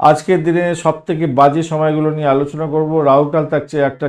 আজকের দিনে সব থেকে বাজে সময়গুলো নিয়ে আলোচনা করব। রাহুকাল থাকছে একটা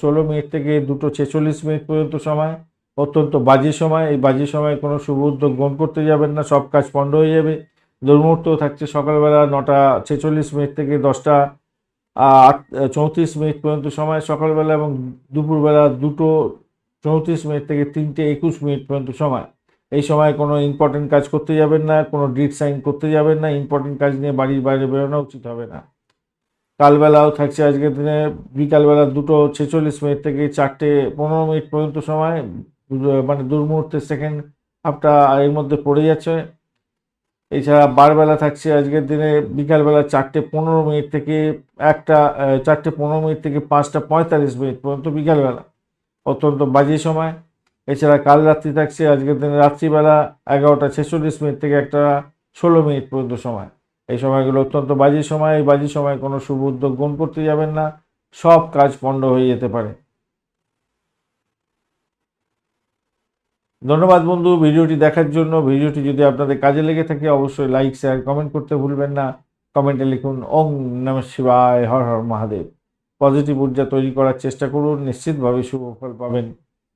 ষোলো মিনিট থেকে দুটো ছেচল্লিশ মিনিট পর্যন্ত সময়। অত্যন্ত বাজে সময়। এই বাজে সময় কোনো শুভ উদ্যোগ গ্রহণ করতে যাবেন না। সব কাজ পণ্ড হয়ে যাবে। দুর্মুহূর্ত থাকছে সকালবেলা নটা ছেচল্লিশ মিনিট থেকে দশটা আট চৌত্রিশ মিনিট পর্যন্ত সময় সকালবেলা এবং দুপুরবেলা দুটো চৌত্রিশ মিনিট থেকে তিনটে একুশ মিনিট পর্যন্ত সময়। এই সময় কোনো ইম্পর্টেন্ট কাজ করতে যাবেন না, কোনো ডিট সাইন করতে যাবেন না ইম্পর্টেন্ট কাজ নিয়ে বাড়ির বাইরে বেরোনো উচিত হবে না। কালবেলাও থাকছে আজকের দিনে, বিকালবেলা দুটো ছেচল্লিশ মিনিট থেকে চারটে পনেরো মিনিট পর্যন্ত সময় মানে দুর্মুহূর্তের সেকেন্ড হাফটা এর মধ্যে পড়ে যাচ্ছে। এছাড়া বারবেলা থাকছে আজকের দিনে, বিকালবেলা চারটে পনেরো মিনিট থেকে একটা, চারটে পনেরো মিনিট থেকে পাঁচটা পঁয়তাল্লিশ মিনিট পর্যন্ত বিকালবেলা। অত্যন্ত বাজে সময়। এছাড়া কাল রাত্রি থাকছে, আজকের দিনে রাত্রিবেলা এগারোটা ছেচল্লিশ মিনিট থেকে একটা ষোলো মিনিট পর্যন্ত সময়। এই সময়গুলো অত্যন্ত বাজে সময়, এই বাজে সময় কোনো শুভ উদ্যোগ গ্রহণ করতে যাবেন না, সব কাজ পণ্ড হয়ে যেতে পারে। ধন্যবাদ বন্ধু, ভিডিওটি দেখার জন্য। ভিডিওটি যদি আপনাদের কাজে লেগে থাকে, অবশ্যই লাইক, শেয়ার, কমেন্ট করতে ভুলবেন না। কমেন্টে লিখুন ওম নম শিবায়, হর হর মহাদেব। পজিটিভ ঊর্জা তৈরি করার চেষ্টা করুন, নিশ্চিতভাবে শুভ ফল পাবেন।